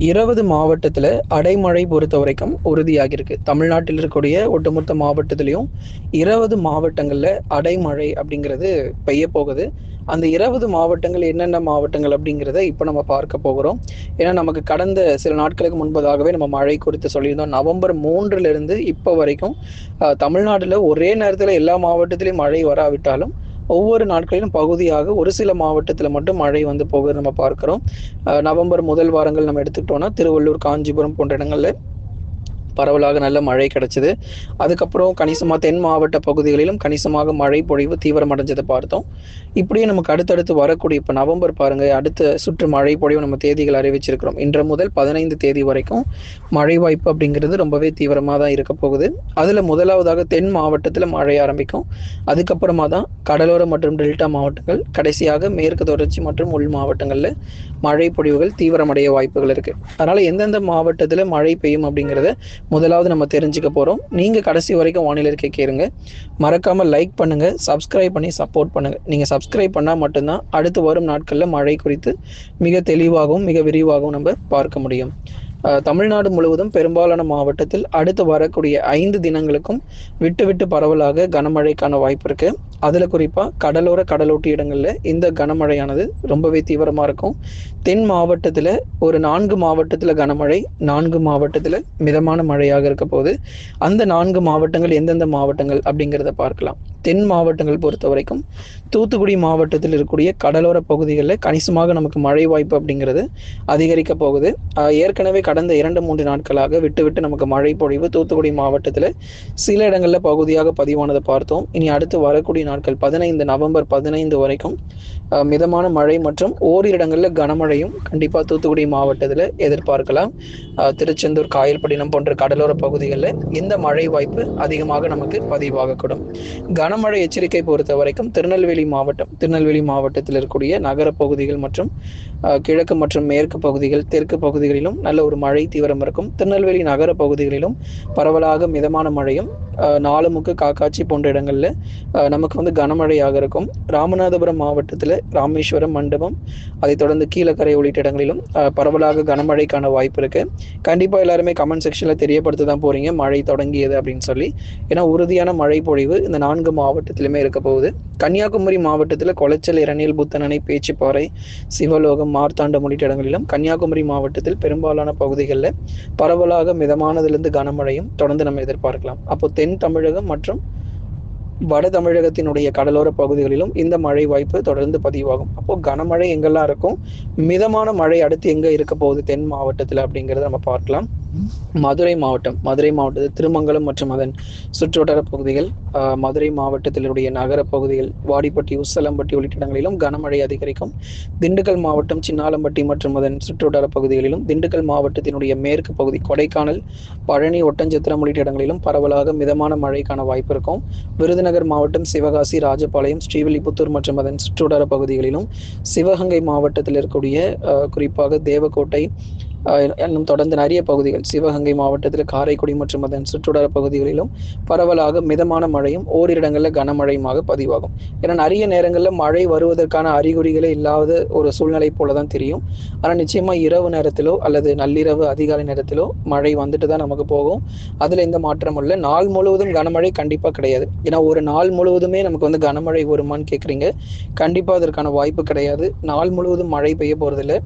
இருபது மாவட்டத்தில் அடைமழை பொறுத்த வரைக்கும் உறுதியாகியிருக்கு. தமிழ்நாட்டில் இருக்கக்கூடிய ஒட்டுமொத்த மாவட்டத்திலையும் இருபது மாவட்டங்களில் அடைமழை அப்படிங்கிறது பெய்ய போகுது அந்த இருபது மாவட்டங்கள் என்னென்ன மாவட்டங்கள் அப்படிங்கிறத இப்போ நம்ம பார்க்க போகிறோம். ஏன்னா நமக்கு கடந்த சில நாட்களுக்கு முன்பதாகவே நம்ம மழை குறித்து சொல்லியிருந்தோம். நவம்பர் மூன்றுலேருந்து இப்போ வரைக்கும் தமிழ்நாட்டில் ஒரே நேரத்தில் எல்லா மாவட்டத்திலையும் மழை வராவிட்டாலும் ஒவ்வொரு நாட்களிலும் பகுதியாக ஒரு சில மாவட்டத்தில் மட்டும் மழை வந்து போக நம்ம பார்க்கிறோம். நவம்பர் முதல் வாரங்கள் நம்ம எடுத்துக்கிட்டோம்னா திருவள்ளூர் காஞ்சிபுரம் போன்ற இடங்களில் பரவலாக நல்ல மழை கிடைச்சது. அதுக்கப்புறம் கணிசமாக தென் மாவட்ட பகுதிகளிலும் கணிசமாக மழை பொழிவு தீவிரமடைஞ்சதை பார்த்தோம். இப்படியே நமக்கு அடுத்தடுத்து வரக்கூடிய இப்போ நவம்பர் பாருங்கள் அடுத்த சுற்று மழை பொழிவு நம்ம தேதிகள் அறிவிச்சிருக்கிறோம். இன்று முதல் பதினைந்து தேதி வரைக்கும் மழை வாய்ப்பு அப்படிங்கிறது ரொம்பவே தீவிரமாக தான் இருக்க போகுது. அதில் முதலாவதாக தென் மாவட்டத்தில் மழை ஆரம்பிக்கும். அதுக்கப்புறமா தான் கடலோர மற்றும் டெல்டா மாவட்டங்கள் கடைசியாக மேற்கு தொடர்ச்சி மற்றும் உள் மாவட்டங்களில் மழை பொழிவுகள் தீவிரமடைய வாய்ப்புகள் இருக்கு. அதனால எந்தெந்த மாவட்டத்தில் மழை பெய்யும் அப்படிங்கிறத முதலாவது நம்ம தெரிஞ்சுக்க போகிறோம் நீங்கள் கடைசி வரைக்கும் வானிலை இருக்கை கேளுங்க. மறக்காமல் லைக் பண்ணுங்கள் சப்ஸ்கிரைப் பண்ணி சப்போர்ட் பண்ணுங்கள் நீங்கள் சப்ஸ்கிரைப் பண்ணால் மட்டும்தான் அடுத்து வரும் நாட்களில் மழை குறித்து மிக தெளிவாகவும் மிக விரிவாகவும் நம்ம பார்க்க முடியும். தமிழ்நாடு முழுவதும் பெரும்பாலான மாவட்டத்தில் அடுத்து வரக்கூடிய ஐந்து தினங்களுக்கும் விட்டு விட்டு பரவலாக கனமழைக்கான வாய்ப்பு இருக்கு. அதுல குறிப்பா கடலோர கடலோட்டி இடங்கள்ல இந்த கனமழையானது ரொம்பவே தீவிரமா இருக்கும். தென் மாவட்டத்துல ஒரு நான்கு மாவட்டத்துல கனமழை நான்கு மாவட்டத்துல மிதமான மழையாக இருக்க போது அந்த நான்கு மாவட்டங்கள் எந்தெந்த மாவட்டங்கள் அப்படிங்கிறத பார்க்கலாம். தென் மாவட்டங்கள் பொறுத்த வரைக்கும் தூத்துக்குடி மாவட்டத்தில் இருக்கக்கூடிய கடலோர பகுதிகளில் கணிசமாக நமக்கு மழை வாய்ப்பு அப்படிங்கிறது அதிகரிக்க போகுது. ஏற்கனவே கடந்த இரண்டு மூன்று நாட்களாக விட்டு விட்டு நமக்கு மழை பொழிவு தூத்துக்குடி மாவட்டத்தில் சில இடங்களில் பகுதியாக பதிவானதை பார்த்தோம். இனி அடுத்து வரக்கூடிய நாட்கள் பதினைந்து நவம்பர் பதினைந்து வரைக்கும் மிதமான மழை மற்றும் ஓரிரு இடங்களில் கனமழையும் கண்டிப்பாக தூத்துக்குடி மாவட்டத்தில் எதிர்பார்க்கலாம். திருச்செந்தூர் காயல்பட்டினம் போன்ற கடலோர பகுதிகளில் இந்த மழை வாய்ப்பு அதிகமாக நமக்கு பதிவாகக்கூடும். கனமழை எச்சரிக்கை பொறுத்த வரைக்கும் திருநெல்வேலி மாவட்டம் திருநெல்வேலி மாவட்டத்தில் இருக்கக்கூடிய நகர பகுதிகள் மற்றும் கிழக்கு மற்றும் மேற்கு பகுதிகள் தெற்கு பகுதிகளிலும் நல்ல ஒரு மழை தீவிரம் இருக்கும். திருநெல்வேலி நகர பகுதிகளிலும் பரவலாக மிதமான மழையும் நாலுமுக்கு காக்காட்சி போன்ற இடங்களில் நமக்கு வந்து கனமழையாக இருக்கும். ராமநாதபுரம் மாவட்டத்தில் ராமேஸ்வரம் மண்டபம் அதைத் தொடர்ந்து கீழக்கரை உள்ளிட்ட இடங்களிலும் பரவலாக கனமழைக்கான வாய்ப்பு இருக்கு. கண்டிப்பாக எல்லாருமே கமெண்ட் செக்ஷனில் தெரியப்படுத்த தான் போறீங்க. மழை தொடங்கியது அப்படின்னு சொல்லி. ஏன்னா உறுதியான மழை பொழிவு இந்த நான்கு மாவட்டத்திலுமே இருக்க போகுது. கன்னியாகுமரி மாவட்டத்தில் கொலைச்சல் இரணியல் புத்தனணை பேச்சுப்பாறை சிவலோகம் மார்த்தாண்டம் உள்ளிட்ட இடங்களிலும் கன்னியாகுமரி மாவட்டத்தில் பெரும்பாலான பகுதிகளில் பரவலாக மிதமானதிலிருந்து கனமழையும் தொடர்ந்து நம்ம எதிர்பார்க்கலாம். அப்போ தென் தமிழகம் மற்றும் வட தமிழகத்தினுடைய கடலோர பகுதிகளிலும் இந்த மழை வாய்ப்பு தொடர்ந்து பதிவாகும். அப்போ கனமழை எங்கெல்லாம் இருக்கும்? மிதமான மழை அடுத்து எங்க இருக்க போகுது தென் மாவட்டத்தில் அப்படிங்கிறத நம்ம பார்க்கலாம். மதுரை மாவட்டம் மதுரை மாவட்டத்தில் திருமங்கலம் மற்றும் அதன் சுற்றுவட்டார பகுதிகள் மதுரை மாவட்டத்தினுடைய நகர பகுதிகள் வாடிப்பட்டி உசலம்பட்டி உள்ளிட்ட இடங்களிலும் கனமழை அதிகரிக்கும். திண்டுக்கல் மாவட்டம் சின்னாலம்பட்டி மற்றும் அதன் சுற்றுவட்டார பகுதிகளிலும் திண்டுக்கல் மாவட்டத்தினுடைய மேற்கு பகுதி கொடைக்கானல் பழனி ஒட்டஞ்சத்திரம் உள்ளிட்ட இடங்களிலும் பரவலாக மிதமான மழைக்கான வாய்ப்பு இருக்கும். விருதுநகர் மாவட்டம் சிவகாசி ராஜபாளையம் ஸ்ரீவில்லிபுத்தூர் மற்றும் அதன் சுற்றுவட்டார பகுதிகளிலும் சிவகங்கை மாவட்டத்தில் இருக்கக்கூடிய குறிப்பாக தேவக்கோட்டை இன்னும் தொடர்ந்து நிறைய பகுதிகள் சிவகங்கை மாவட்டத்தில் காரைக்குடி மற்றும் அதன் சுற்றுவட்டார பகுதிகளிலும் பரவலாக மிதமான மழையும் ஓரிரு இடங்களில் கனமழையுமாக பதிவாகும். ஏன்னா நிறைய நேரங்களில் மழை வருவதற்கான அறிகுறிகளே இல்லாத ஒரு சூழ்நிலை போல தான் தெரியும். ஆனால் நிச்சயமாக இரவு நேரத்திலோ அல்லது நள்ளிரவு அதிகாலை நேரத்திலோ மழை வந்துட்டு தான் நமக்கு போகும். அதில் எந்த மாற்றமும் இல்லை. நாள் முழுவதும் கனமழை கண்டிப்பாக கிடையாது. ஏன்னா ஒரு நாள் முழுவதுமே நமக்கு வந்து கனமழை வருமான்னு கேட்குறீங்க. கண்டிப்பாக அதற்கான வாய்ப்பு கிடையாது. நாள் முழுவதும் மழை பெய்ய போகிறதில்லை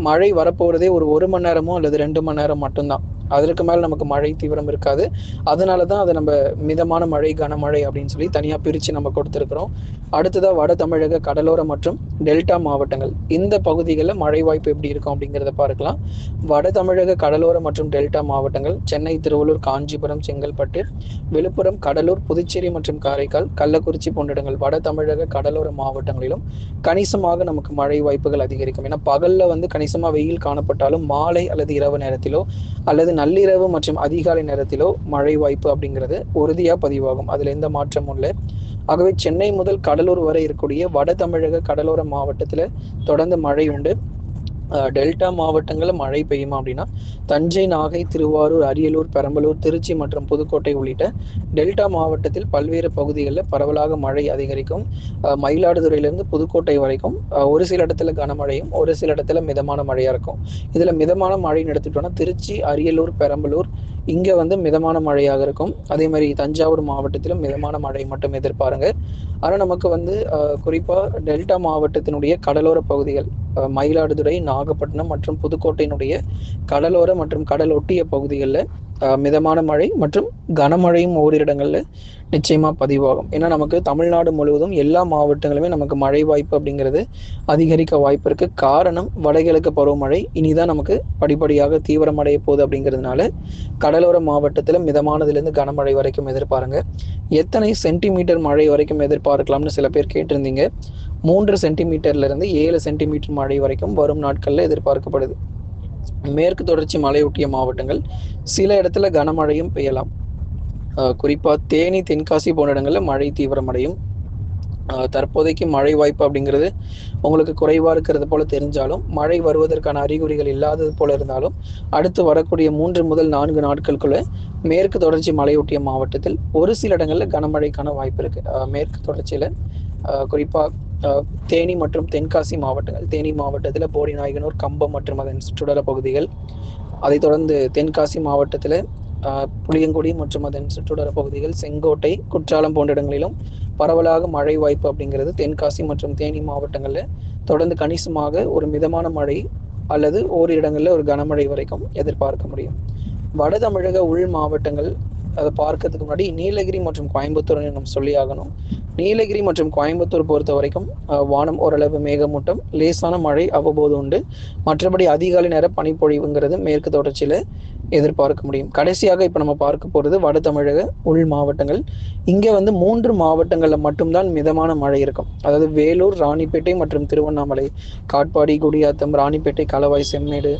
மழை வரப்போகிறதே ஒரு ஒரு மணி நேரமோ அல்லது ரெண்டு மணி நேரம் மட்டும்தான். அதற்கு மேலே நமக்கு மழை தீவிரம் இருக்காது. அதனால தான் அதை நம்ம மிதமான மழை கனமழை அப்படின்னு சொல்லி தனியாக பிரித்து நம்ம கொடுத்துருக்குறோம். அடுத்ததாக வட தமிழக கடலோர மற்றும் டெல்டா மாவட்டங்கள். இந்த பகுதிகளில் மழை வாய்ப்பு எப்படி இருக்கும் அப்படிங்கிறத பார்க்கலாம். வட தமிழக கடலோர மற்றும் டெல்டா மாவட்டங்கள். சென்னை திருவள்ளூர் காஞ்சிபுரம் செங்கல்பட்டு விழுப்புரம் கடலூர் புதுச்சேரி மற்றும் காரைக்கால் கள்ளக்குறிச்சி போன்ற இடங்கள். வட தமிழக கடலோர மாவட்டங்களிலும் கணிசமாக நமக்கு மழை வாய்ப்புகள் அதிகரிக்கும். ஏன்னா பகல்ல வந்து கணிசமாக வெயில் காணப்பட்டாலும் மாலை அல்லது இரவு நேரத்திலோ அல்லது நள்ளிரவு மற்றும் அதிகாலை நேரத்திலோ மழை வாய்ப்பு அப்படிங்கிறது உறுதியாக பதிவாகும். அதில் எந்த மாற்றமும் இல்லை. ஆகவே சென்னை முதல் கடலூர் வரை இருக்கக்கூடிய வட தமிழக கடலோர மாவட்டத்தில் தொடர்ந்து மழை உண்டு. டெல்டா மாவட்டங்களில் மழை பெய்யுமா அப்படின்னா தஞ்சை நாகை திருவாரூர் அரியலூர் பெரம்பலூர் திருச்சி மற்றும் புதுக்கோட்டை உள்ளிட்ட டெல்டா மாவட்டத்தில் பல்வேறு பகுதிகளில் பரவலாக மழை அதிகரிக்கும். மயிலாடுதுறையிலிருந்து புதுக்கோட்டை வரைக்கும் ஒரு சில இடத்துல கனமழையும் ஒரு சில இடத்துல மிதமான மழையாக இருக்கும். இதில் மிதமான மழைன்னு எடுத்துட்டோம்னா திருச்சி அரியலூர் பெரம்பலூர் இங்கே வந்து மிதமான மழையாக இருக்கும். அதே மாதிரி தஞ்சாவூர் மாவட்டத்திலும் மிதமான மழை மட்டும் எதிர்பாருங்க. ஆனால் நமக்கு வந்து குறிப்பாக டெல்டா மாவட்டத்தினுடைய கடலோர பகுதிகள் மயிலாடுதுறை நாகப்பட்டினம் மற்றும் புதுக்கோட்டையினுடைய கடலோர மற்றும் கடல் ஒட்டிய பகுதிகளில் மிதமான மழை மற்றும் கனமழையும் ஓரிரு இடங்களில் நிச்சயமாக பதிவாகும். ஏன்னா நமக்கு தமிழ்நாடு முழுவதும் எல்லா மாவட்டங்களுமே நமக்கு மழை வாய்ப்பு அப்படிங்கிறது அதிகரிக்க வாய்ப்பு இருக்குது காரணம் வடகிழக்கு பருவமழை. இனிதான் நமக்கு படிப்படியாக தீவிரமடைய போகுது அப்படிங்கிறதுனால கடலோர மாவட்டத்தில் மிதமானதுலேருந்து கனமழை வரைக்கும் எதிர்பாருங்க. எத்தனை சென்டிமீட்டர் மழை வரைக்கும் எதிர்பார்க்கலாம்னு சில பேர் கேட்டிருந்தீங்க. மூன்று சென்டிமீட்டர்ல இருந்து ஏழு சென்டிமீட்டர் மழை வரைக்கும் வரும் நாட்களில் எதிர்பார்க்கப்படுது. மேற்கு தொடர்ச்சி மலையொட்டிய மாவட்டங்கள் சில இடத்துல கனமழையும் பெய்யலாம். குறிப்பாக தேனி தென்காசி போன்ற இடங்களில் மழை தீவிரமடையும். தற்போதைக்கு மழை வாய்ப்பு அப்படிங்கிறது உங்களுக்கு குறைவாக இருக்கிறது போல தெரிஞ்சாலும் மழை வருவதற்கான அறிகுறிகள் இல்லாதது போல இருந்தாலும் அடுத்து வரக்கூடிய மூன்று முதல் நான்கு நாட்களுக்குள்ள மேற்கு தொடர்ச்சி மலையொட்டிய மாவட்டத்தில் ஒரு சில இடங்களில் கனமழைக்கான வாய்ப்பு இருக்கு. மேற்கு தொடர்ச்சியில் குறிப்பாக தேனி மற்றும் தென்காசி மாவட்டங்கள் தேனி மாவட்டத்தில் போடி நாயகனூர் கம்பம் மற்றும் அதன் சுற்றுலா பகுதிகள். அதைத் தொடர்ந்து தென்காசி மாவட்டத்தில் புளியங்குடி மற்றும் அதன் சுற்றுலா பகுதிகள் செங்கோட்டை குற்றாலம் போன்ற இடங்களிலும் பரவலாக மழை வாய்ப்பு அப்படிங்கிறது தென்காசி மற்றும் தேனி மாவட்டங்களில். தொடர்ந்து கணிசமாக ஒரு மிதமான மழை அல்லது ஓரிரு இடங்களில் ஒரு கனமழை வரைக்கும் எதிர்பார்க்க முடியும். வட தமிழக உள் மாவட்டங்கள் அதை பார்க்கறதுக்கு முன்னாடி நீலகிரி மற்றும் கோயம்புத்தூர் நம்ம சொல்லி ஆகணும். நீலகிரி மற்றும் கோயம்புத்தூர் பொறுத்த வரைக்கும் வானம் ஓரளவு மேகமூட்டம் லேசான மழை அவ்வப்போது உண்டு. மற்றபடி அதிகாலை நேர பனிப்பொழிவுங்கிறது மேற்கு தொடர்ச்சியில் எதிர்பார்க்க முடியும். கடைசியாக இப்போ நம்ம பார்க்க போகிறது வட தமிழக உள் மாவட்டங்கள். இங்கே வந்து மூன்று மாவட்டங்களில் மட்டும்தான் மிதமான மழை இருக்கும். அதாவது வேலூர் ராணிப்பேட்டை மற்றும் திருவண்ணாமலை காட்பாடி குடியாத்தம் ராணிப்பேட்டை களவாய் செம்மேடு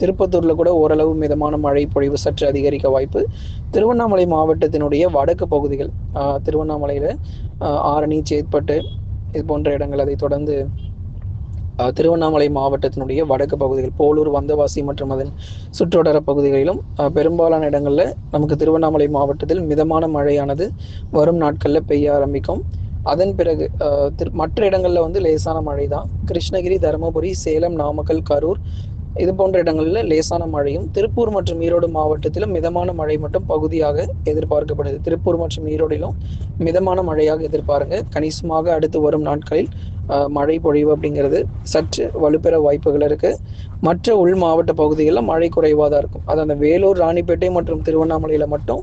திருப்பத்தூர்ல கூட ஓரளவு மிதமான மழை பொழிவு சற்று அதிகரிக்க வாய்ப்பு. திருவண்ணாமலை மாவட்டத்தினுடைய வடக்கு பகுதிகள் திருவண்ணாமலையில ஆரணி சேத்பட்டு இது போன்ற இடங்கள் அதை தொடர்ந்து திருவண்ணாமலை மாவட்டத்தினுடைய வடக்கு பகுதிகள் போலூர் வந்தவாசி மற்றும் அதன் சுற்றுவட்டார பகுதிகளிலும் பெரும்பாலான இடங்களில் நமக்கு திருவண்ணாமலை மாவட்டத்தில் மிதமான மழையானது வரும் நாட்களில் பெய்ய ஆரம்பிக்கும். அதன் பிறகு மற்ற இடங்களில் வந்து லேசான மழை தான் கிருஷ்ணகிரி தருமபுரி சேலம் நாமக்கல் கரூர் இது போன்ற இடங்களில் லேசான மழையும் திருப்பூர் மற்றும் ஈரோடு மாவட்டத்திலும் மிதமான மழை மட்டும் பகுதியாக எதிர்பார்க்கப்படுது. திருப்பூர் மற்றும் ஈரோடிலும் மிதமான மழையாக எதிர்பாருங்க. கணிசமாக அடுத்து வரும் நாட்களில் மழை பொழிவு அப்படிங்கிறது சற்று வலுப்பெற வாய்ப்புகள் இருக்கு. மற்ற உள் மாவட்ட பகுதிகளில் மழை குறைவாக தான் இருக்கும். அது அந்த வேலூர் ராணிப்பேட்டை மற்றும் திருவண்ணாமலையில மட்டும்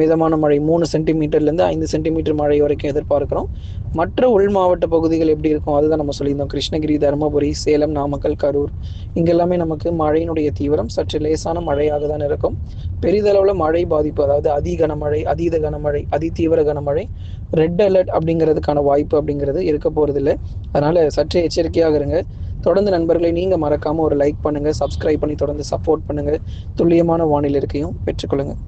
மிதமான மழை மூணு சென்டிமீட்டர்லேருந்து ஐந்து சென்டிமீட்டர் மழை வரைக்கும் எதிர்பார்க்குறோம். மற்ற உள் மாவட்ட பகுதிகள் எப்படி இருக்கும்? அதுதான் நம்ம சொல்லியிருந்தோம். கிருஷ்ணகிரி தருமபுரி சேலம் நாமக்கல் கரூர். இங்கெல்லாமே நமக்கு மழையினுடைய தீவிரம் சற்று லேசான மழையாக தான் இருக்கும். பெரிதளவில் மழை பாதிப்பு அதாவது அதி கனமழை அதீத கனமழை அதிதீவிர கனமழை ரெட் அலர்ட் அப்படிங்கிறதுக்கான வாய்ப்பு அப்படிங்கிறது இருக்க போகிறதில்ல அதனால் சற்று எச்சரிக்கையாக இருங்க. தொடர்ந்து நண்பர்களை நீங்கள் மறக்காமல் ஒரு லைக் பண்ணுங்கள் சப்ஸ்கிரைப் பண்ணி தொடர்ந்து சப்போர்ட் பண்ணுங்கள் துல்லியமான வானிலை இருக்கையும் பெற்றுக்கொள்ளுங்கள்